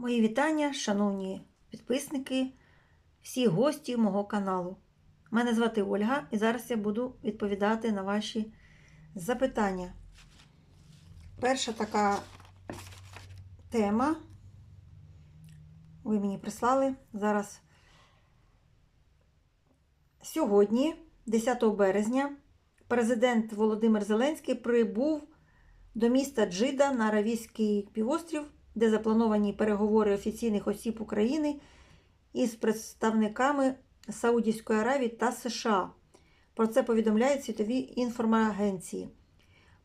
Мої вітання, шановні підписники, всі гості мого каналу. Мене звати Ольга, і зараз я буду відповідати на ваші запитання. Перша така тема. Ви мені прислали зараз. Сьогодні, 10 березня, президент Володимир Зеленський прибув до міста Джида на Аравійський півострів, де заплановані переговори офіційних осіб України із представниками Саудівської Аравії та США. Про це повідомляють світові інформагенції.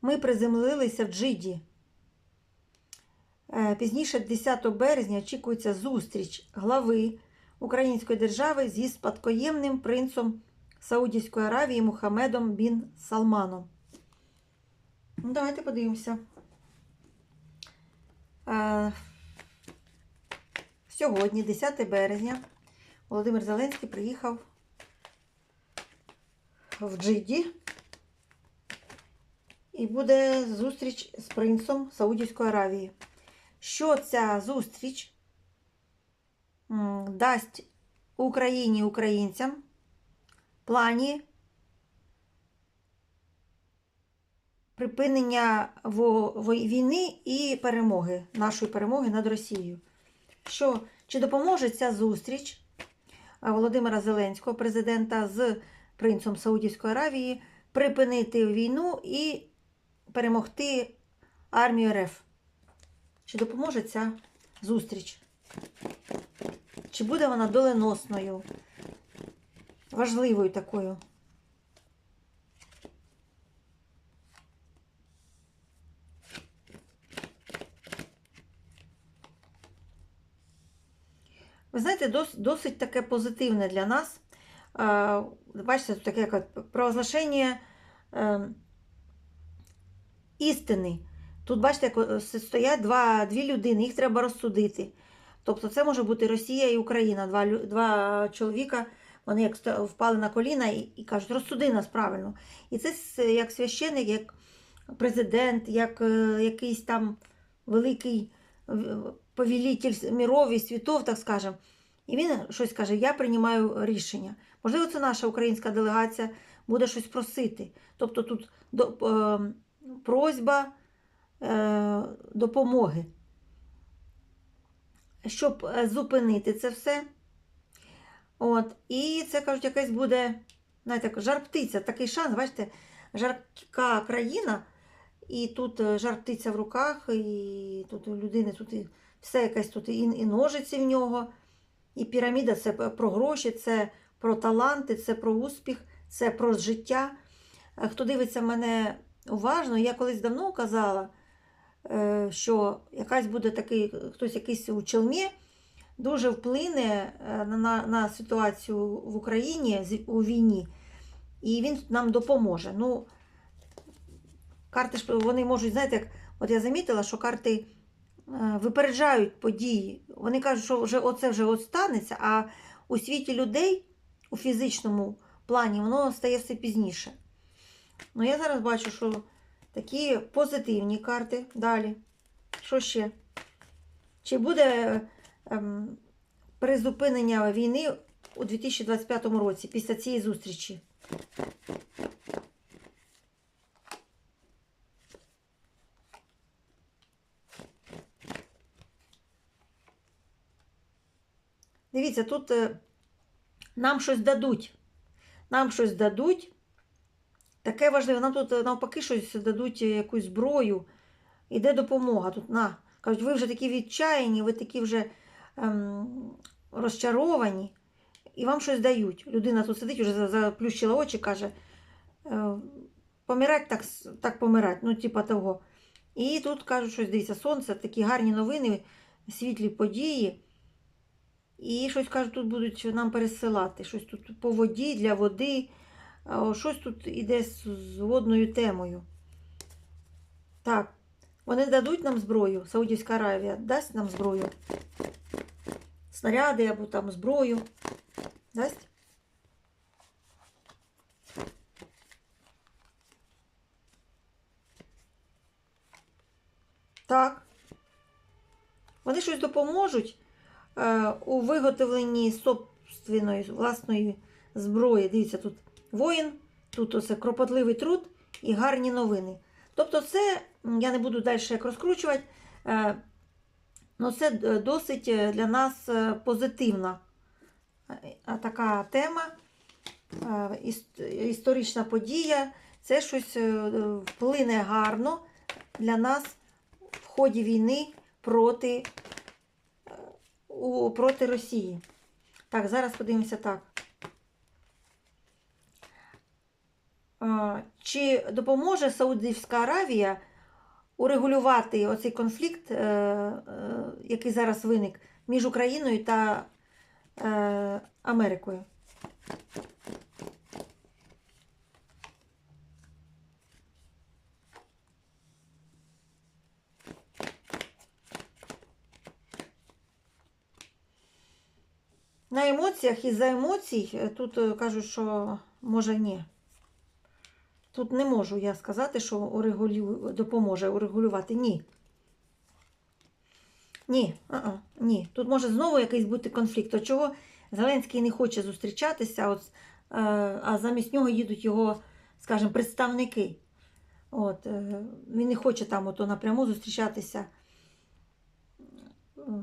Ми приземлилися в Джиді. Е, Пізніше, 10 березня, очікується зустріч глави Української держави зі спадкоємним принцом Саудівської Аравії Мухаммедом Бін Салманом. Ну, давайте подивимося. Е, Сьогодні, 10 березня, Володимир Зеленський приїхав в Джиді. І буде зустріч з принцом Саудівської Аравії. Що ця зустріч дасть Україні українцям плані припинення війни і перемоги, нашої перемоги над Росією. Що, чи допоможе ця зустріч Володимира Зеленського, президента з принцем Саудівської Аравії, припинити війну і перемогти армію РФ? Чи допоможе ця зустріч? Чи буде вона доленосною, важливою такою? Ви знаєте, дос- досить таке позитивне для нас. Е, Бачите, тут таке як провозглашення е, істини. Тут, бачите, як е, стоять два, дві людини, їх треба розсудити. Тобто це може бути Росія і Україна. Два, два чоловіка, вони як впали на коліна і, і кажуть, розсуди нас правильно. І це як священник, як президент, як е, якийсь там великий повелитель міров і світов, так скажемо. І він щось каже: Я приймаю рішення. Можливо, це наша українська делегація буде щось просити. Тобто тут до, е, просьба е, допомоги, щоб е, зупинити це все. От. І це кажуть, якась буде, знаєте, жар птиця, такий шанс, бачите, жарка країна, і тут е, жар птиця в руках, і тут у людини тут і все якесь тут і, і ножиці в нього. І піраміда це про гроші, це про таланти, це про успіх, це про життя. Е, Хто дивиться мене уважно, я колись давно казала, е, що якась буде такий, хтось якийсь у челмі дуже вплине е, на, на, на ситуацію в Україні у війні, і він нам допоможе. Ну, карти ж вони можуть, знаєте, як от я замітила, що карти випереджають події. Вони кажуть, що вже оце вже от станеться, а у світі людей у фізичному плані воно стає все пізніше. Ну, я зараз бачу, що такі позитивні карти. Далі. Що ще? Чи буде ем, призупинення війни у 2025 році після цієї зустрічі? Дивіться, тут е, нам щось дадуть. Нам щось дадуть. Таке важливе. Нам тут е, навпаки щось дадуть е, якусь зброю. Іде допомога. Тут на. Кажуть, ви вже такі відчаяні, ви такі вже ем, розчаровані, і вам щось дають. Людина тут сидить, вже заплющила очі, каже, помирать так, так помирать, ну, типа того. І тут кажуть, щось дивіться, сонце, такі гарні новини, світлі події. І щось кажуть, тут будуть нам пересилати. Щось тут по воді, для води. Щось тут іде з, водною темою. Так, вони дадуть нам зброю. Саудівська Аравія дасть нам зброю. Снаряди або там зброю. Дасть? Так. Вони щось допоможуть у виготовленні собственної власної зброї. Дивіться, тут воїн, тут оце кропотливий труд і гарні новини. Тобто, це я не буду далі як розкручувати. Е, ну, це е, досить е, для нас е, позитивна е, така тема, е, історична подія. Це щось е, вплине гарно для нас в ході війни проти, е, у, проти Росії. Так, зараз подивимося так. Чи допоможе Саудівська Аравія урегулювати оцей конфлікт, е, е, який зараз виник між Україною та е, Америкою? На емоціях і за емоцій е, тут е, кажуть, що може ні. Тут не можу я сказати, що урегулю... допоможе урегулювати. Ні. Ні, а-а, ні. Тут може знову якийсь бути конфлікт. От чого Зеленський не хоче зустрічатися, от, е, а замість нього їдуть його, скажімо, представники. От, він не хоче там ото напряму зустрічатися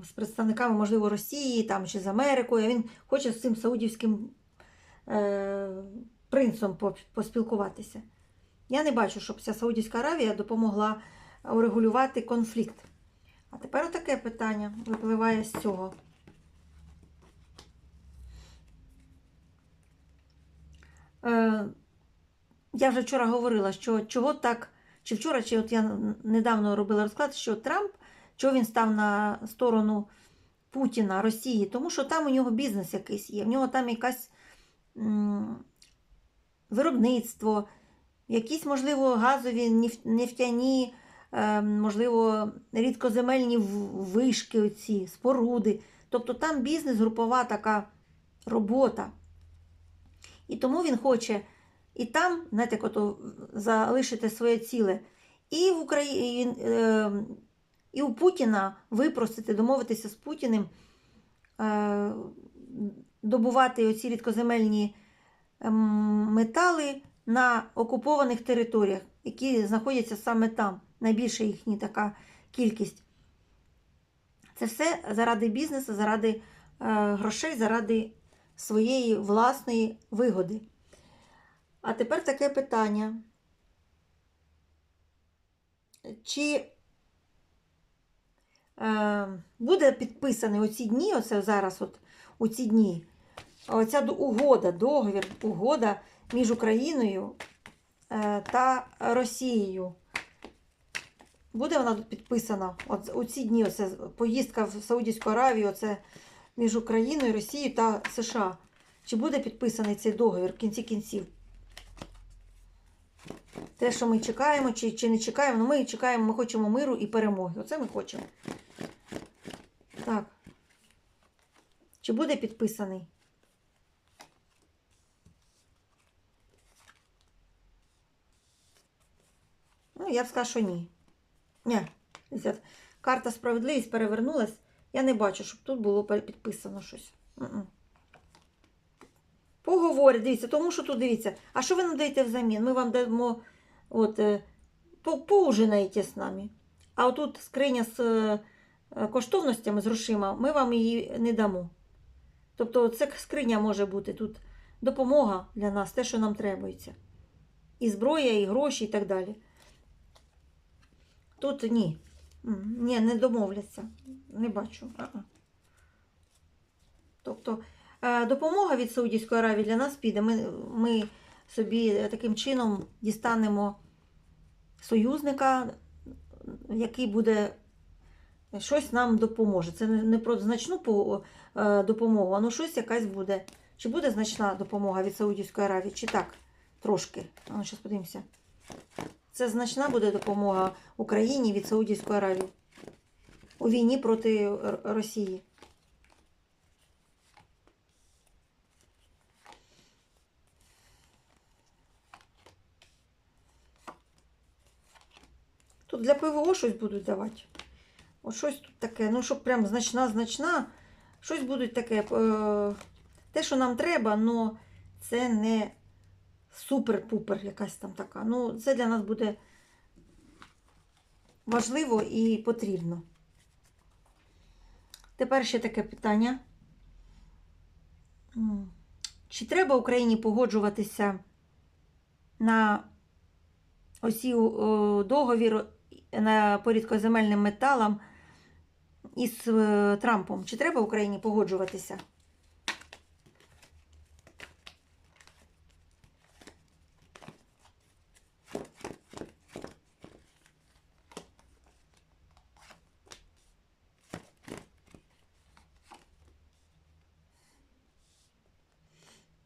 з представниками, можливо, Росії там, чи з Америкою. Він хоче з цим саудівським е, принцем поспілкуватися. Я не бачу, щоб ця Саудівська Аравія допомогла урегулювати конфлікт. А тепер отаке питання випливає з цього. Е, я вже вчора говорила, що чого так, чи вчора, чи от я недавно робила розклад, що Трамп, чого він став на сторону Путіна, Росії, тому що там у нього бізнес якийсь є, в нього там якась виробництво, якісь, можливо, газові, нефтяні, е, можливо, рідкоземельні вишки, оці, споруди. Тобто там бізнес, групова така робота. І тому він хоче і там, знаєте, залишити своє ціле, і в Україні, е, і у Путіна випросити, домовитися з Путіним, е, добувати оці рідкоземельні ем, метали на окупованих територіях, які знаходяться саме там. Найбільша їхня така кількість. Це все заради бізнесу, заради е, грошей, заради своєї власної вигоди. А тепер таке питання. Чи буде підписаний оці дні, оце зараз, от, у ці дні, оця угода, договір, угода між Україною е, та Росією? Буде вона тут підписана от, у ці дні, оце поїздка в Саудівську Аравію, оце між Україною, Росією та США. Чи буде підписаний цей договір в кінці кінців? Те, що ми чекаємо, чи, чи не чекаємо, ну ми чекаємо, ми хочемо миру і перемоги. Оце ми хочемо. Так. Чи буде підписаний? Ну, я б сказала, що ні. Ні. Карта справедливість перевернулась. Я не бачу, щоб тут було підписано щось. Поговорять, дивіться, тому що тут дивіться, а що ви нам даєте взамін? Ми вам даємо от, е, поужинаєте з нами. А отут скриня з е, коштовностями, з грошима, ми вам її не дамо. Тобто це скриня може бути тут допомога для нас, те, що нам требується. І зброя, і гроші, і так далі. Тут ні. Ні, не домовляться. Не бачу. А-а. Тобто е, допомога від Саудівської Аравії для нас піде. Ми, ми собі е, таким чином дістанемо союзника, який буде щось нам допоможе. Це не про значну е, допомогу, а ну щось якась буде. Чи буде значна допомога від Саудівської Аравії, чи так? Трошки. А ну, зараз подивимося. Це значна буде допомога Україні від Саудівської Аравії у війні проти Росії. Тут для ПВО щось будуть давати. От щось тут таке, ну, щоб прям значна, значна, щось буде таке. Е, те, що нам треба, але це не супер-пупер якась там така. Ну, це для нас буде важливо і потрібно. Тепер ще таке питання. Чи треба Україні погоджуватися на осі договір на по рідкоземельним металам із е, Трампом? Чи треба Україні погоджуватися?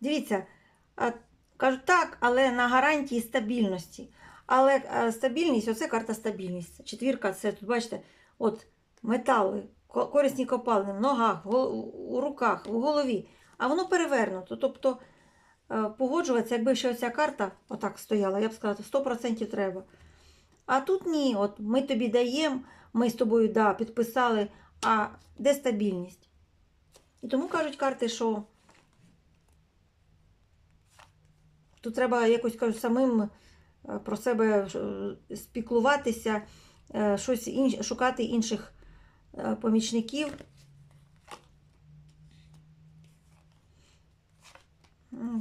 Дивіться, кажуть так, але на гарантії стабільності. Але е, стабільність, оце карта стабільність. Четвірка, це тут бачите, от метали, корисні копалини в ногах, у руках, в голові. А воно перевернуто. Тобто е, погоджуватися, якби ще оця карта отак стояла, я б сказала, 100% треба. А тут ні, от ми тобі даємо, ми з тобою да, підписали, а де стабільність? І тому кажуть карти, що тут треба якось кажуть, самим е, про себе е, спіклуватися, щось інше, шукати інших помічників.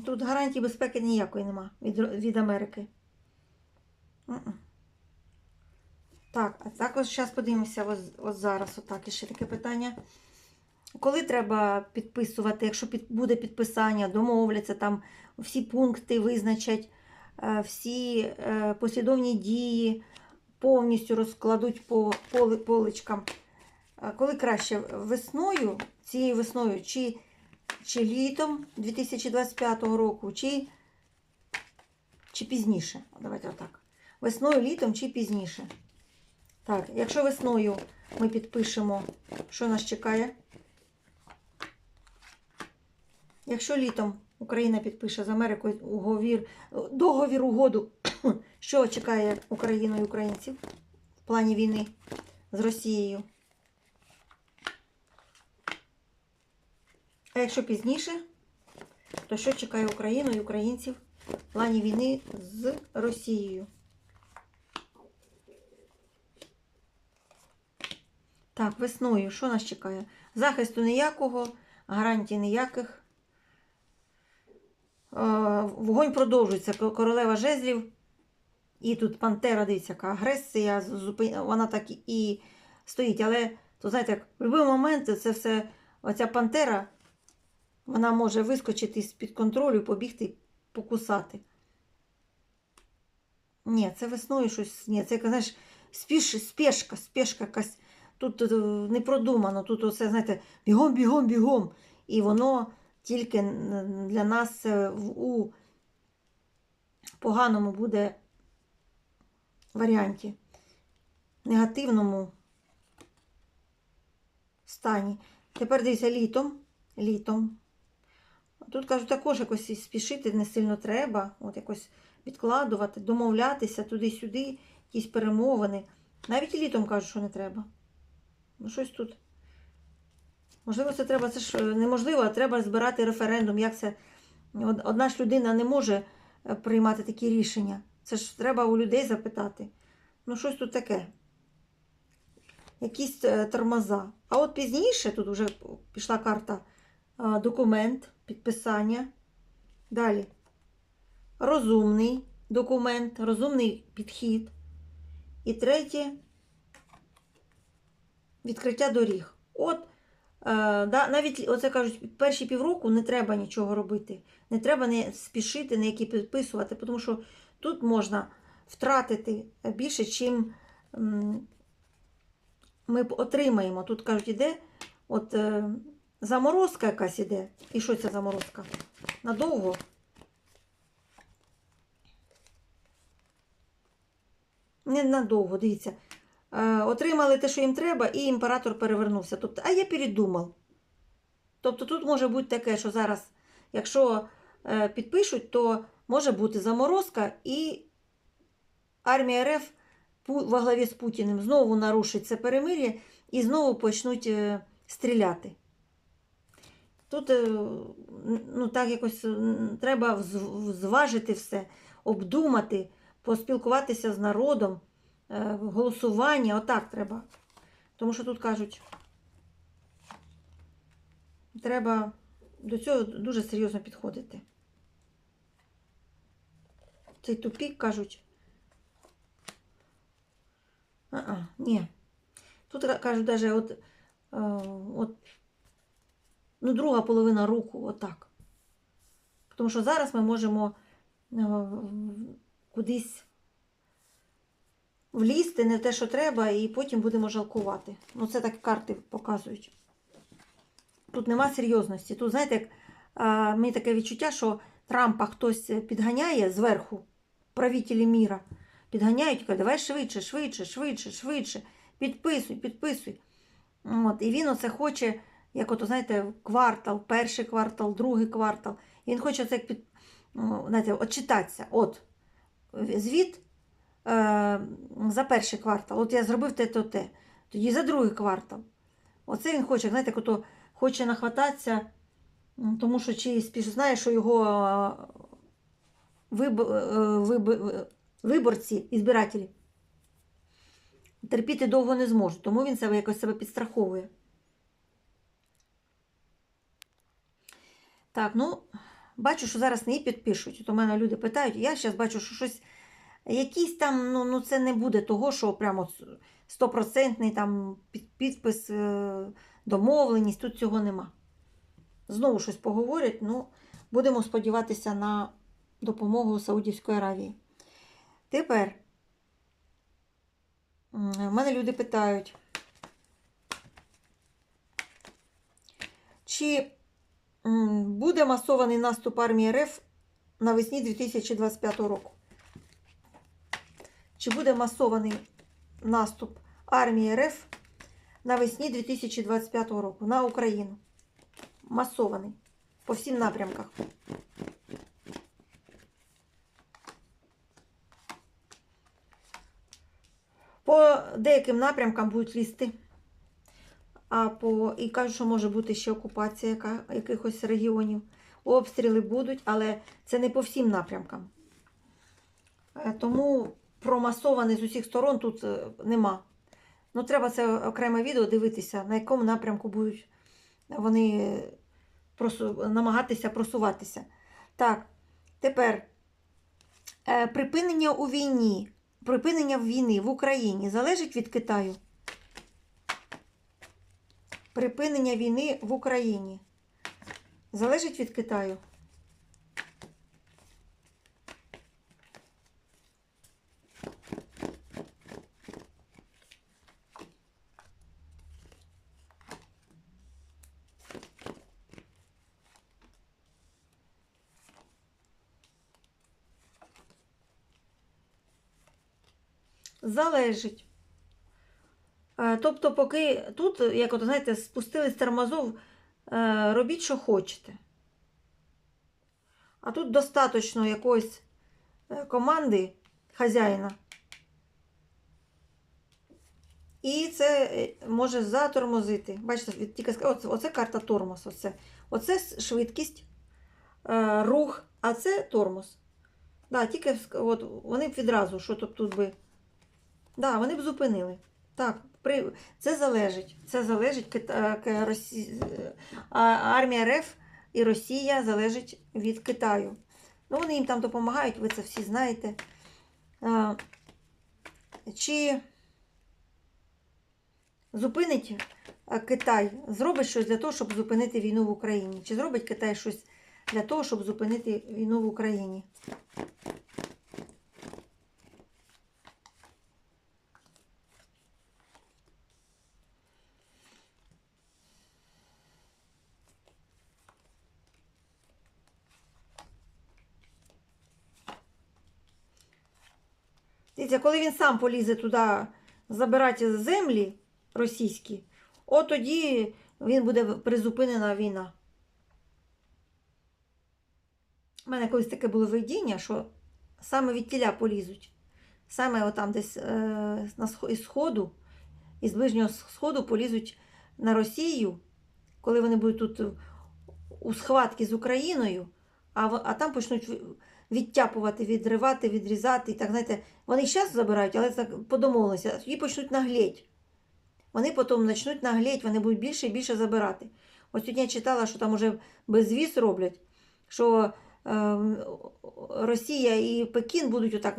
Тут гарантії безпеки ніякої нема від, від Америки. Так, а також зараз подивимося ось, зараз. Отак, і ще таке питання. Коли треба підписувати, якщо під, буде підписання, домовляться, там всі пункти визначать, е, всі е, послідовні дії повністю розкладуть по поли- поличкам. Коли краще весною, цією весною, чи, чи літом 2025 року, чи, чи пізніше. Давайте отак. Весною, літом чи пізніше. Так, якщо весною ми підпишемо, що нас чекає. Якщо літом Україна підпише з Америкою уговір, договір угоду, що чекає Україну і українців в плані війни з Росією. А якщо пізніше, то що чекає Україну і українців в плані війни з Росією? Так, весною, що нас чекає? Захисту ніякого, гарантій ніяких. Е, Вогонь продовжується. Королева жезлів. І тут пантера, дивіться, яка агресія, вона так і- стоїть. Але, то знаєте, в будь-який момент це все, оця пантера, вона може вискочити з-під контролю, побігти, покусати. Ні, це весною щось. Ні, це, знаєш, спіш, спешка, спешка якась. Тут е, не продумано, тут оце, знаєте, бігом, бігом, бігом. І воно тільки для нас у поганому буде варіанті, негативному стані. Тепер дивіться літом. Літом. Тут кажуть, також якось спішити не сильно треба. От якось відкладувати, домовлятися туди-сюди, якісь перемовини. Навіть і літом кажуть, що не треба. Ну, щось тут. Можливо, це треба, це ж е, неможливо, а треба збирати референдум. Як це? Одна ж людина не може е, приймати такі рішення. Це ж треба у людей запитати. Ну, щось тут таке. Якісь е, тормоза. А от пізніше тут вже пішла карта документ, підписання. Далі. Розумний документ, розумний підхід. І третє відкриття доріг. От, е, навіть оце кажуть, перші півроку не треба нічого робити. Не треба не спішити, не які підписувати, тому що тут можна втратити більше, чим ми отримаємо. Тут кажуть, іде от, е, заморозка якась іде. І що ця заморозка? Надовго. Ненадовго, дивіться. Е, отримали те, що їм треба, і імператор перевернувся. Тобто, а я передумав. Тобто тут може бути таке, що зараз, якщо е, підпишуть, то може бути заморозка, і армія РФ во главі з Путіним знову нарушить це перемир'я і знову почнуть е, стріляти. Тут е, ну, так якось треба зважити все, обдумати, поспілкуватися з народом, е, голосування, отак треба. Тому що тут кажуть, треба до цього дуже серйозно підходити. Цей тупік кажуть. А-а, ні. Тут кажуть, даже от, е, от ну, друга половина руку, отак. Тому що зараз ми можемо е, кудись влізти не те, що треба, і потім будемо жалкувати. Ну, це так карти показують. Тут нема серйозності. Тут, знаєте, як, а, мені таке відчуття, що Трампа хтось підганяє зверху, правителі міра, підганяють, і кажуть, давай швидше, швидше, швидше, швидше, підписуй, підписуй. От, і він оце хоче, як ото, знаєте, квартал, перший квартал, другий квартал. І він хоче це як під, ну, знаєте, отчитатися. От, звіт е, за перший квартал. От я зробив те, то те. Тоді за другий квартал. Оце він хоче, знаєте, як ото хоче нахвататися, тому що чи спіш знає, що його е, виб, е, виб, е, виборці і збирателі терпіти довго не зможуть, тому він себе якось себе підстраховує. Так, ну, бачу, що зараз не підпишуть. От у мене люди питають, я зараз бачу, що щось якийсь там, ну, ну це не буде того, що прямо стопроцентний там підпис, е, домовленість, тут цього нема. Знову щось поговорять, ну, будемо сподіватися на допомогу Саудівської Аравії. Тепер в мене люди питають, чи буде масований наступ армії РФ навесні 2025 року? Чи буде масований наступ армії РФ навесні 2025 року на Україну? Масований по всім напрямках. По деяким напрямкам будуть лізти. А по і кажуть, що може бути ще окупація яка, якихось регіонів. Обстріли будуть, але це не по всім напрямкам. Е, Тому промасований з усіх сторон тут е, нема. Ну, треба це окреме відео дивитися, на якому напрямку будуть вони просу... намагатися просуватися. Так, тепер е, припинення у війні, припинення війни в Україні залежить від Китаю. Припинення війни в Україні залежить від Китаю. Залежить. Е, Тобто, поки тут, як от, знаєте, спустили з тормозов, е, робіть, що хочете. А тут достатньо якоїсь е, команди хазяїна. І це може затормозити. Бачите, тільки оце, оце карта тормоз. Оце, оце швидкість, рух, а це тормоз. Да, тільки от, вони б відразу, що тут, тут би. Да, вони б зупинили. Так, при... це залежить. Це залежить. К- Росі... армія РФ і Росія залежить від Китаю. Ну, вони їм там допомагають, ви це всі знаєте. А, Чи зупинить Китай, зробить щось для того, щоб зупинити війну в Україні? Чи зробить Китай щось для того, щоб зупинити війну в Україні? Дивіться, коли він сам полізе туди забирати землі російські, от тоді він буде призупинена війна. У мене колись таке було видіння, що саме від тіля полізуть. Саме отам десь е, із сходу із Ближнього Сходу полізуть на Росію, коли вони будуть тут у схватці з Україною, а, а там почнуть відтяпувати, відривати, відрізати. І так, знаєте, вони зараз забирають, але так по домовленості, а тоді почнуть наглеть. Вони потім почнуть наглеть, вони будуть більше і більше забирати. Ось сьогодні я читала, що там уже безвіз роблять, що ем, Росія і Пекін будуть отак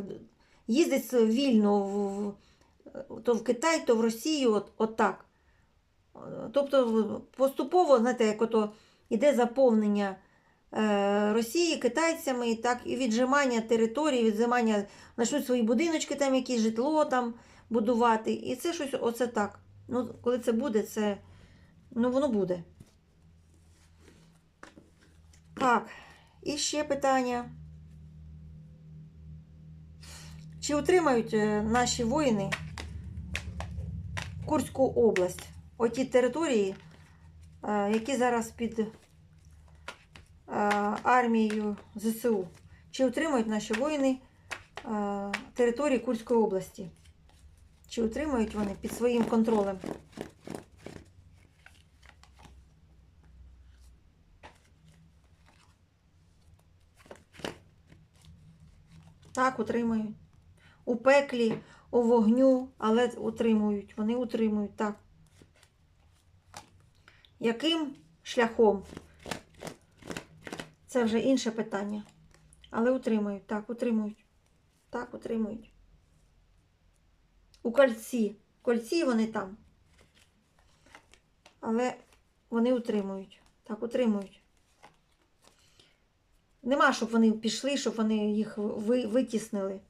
їздити вільно в, то в Китай, то в Росію, от, от так. Тобто поступово, знаєте, як ото йде заповнення е, Росії китайцями, так, і віджимання території, віджимання, почнуть свої будиночки, там якісь житло там будувати. І це щось оце так. Ну, коли це буде, це ну, воно буде. Так, і ще питання. Чи утримають е, наші воїни Курську область? Оті території, е, які зараз під е, армією ЗСУ. Чи утримують наші воїни е, території Курської області? Чи утримують вони під своїм контролем? Так, утримують. У пеклі, у вогню, але утримують. Вони утримують, так. Яким шляхом? Це вже інше питання. Але утримують, так, утримують. Так, утримують. У кольці. Кольці вони там. Але вони утримують. Так, утримують. Нема, щоб вони пішли, щоб вони їх ви- витіснили.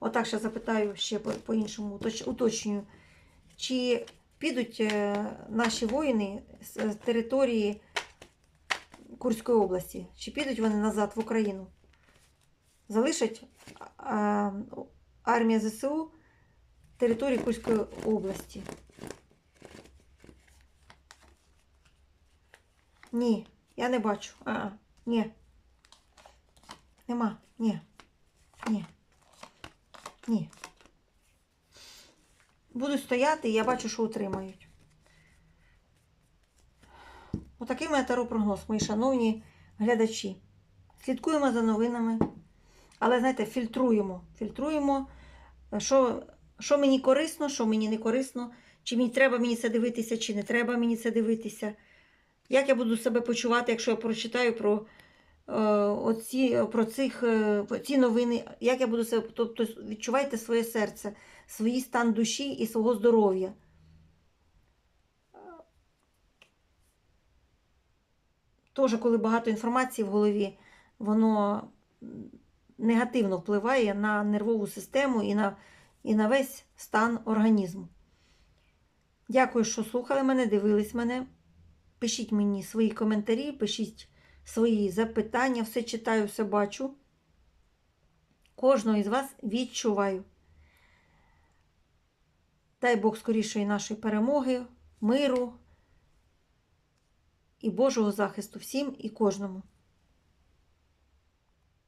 Отак ще запитаю ще по- по-іншому, уточ- уточнюю. Чи підуть е, наші воїни з території Курської області? Чи підуть вони назад в Україну? Залишать армія ЗСУ території Курської області? Ні, я не бачу. А, ні. Нема. Ні. Ні. Ні. Будуть стояти, я бачу, що утримають. Отакий мене таро-прогноз, мої шановні глядачі. Слідкуємо за новинами. Але, знаєте, фільтруємо. Фільтруємо, що, що мені корисно, що мені не корисно, чи мені треба мені це дивитися, чи не треба мені це дивитися. Як я буду себе почувати, якщо я прочитаю про, е, оці, про цих, е, ці новини, як я буду себе, тобто відчувайте своє серце, свій стан душі і свого здоров'я. Теж, коли багато інформації в голові, воно негативно впливає на нервову систему і на, і на весь стан організму. Дякую, що слухали мене, дивились мене. Пишіть мені свої коментарі, пишіть свої запитання, все читаю, все бачу. Кожного із вас відчуваю. Дай Бог скорішої нашої перемоги, миру і Божого захисту всім і кожному.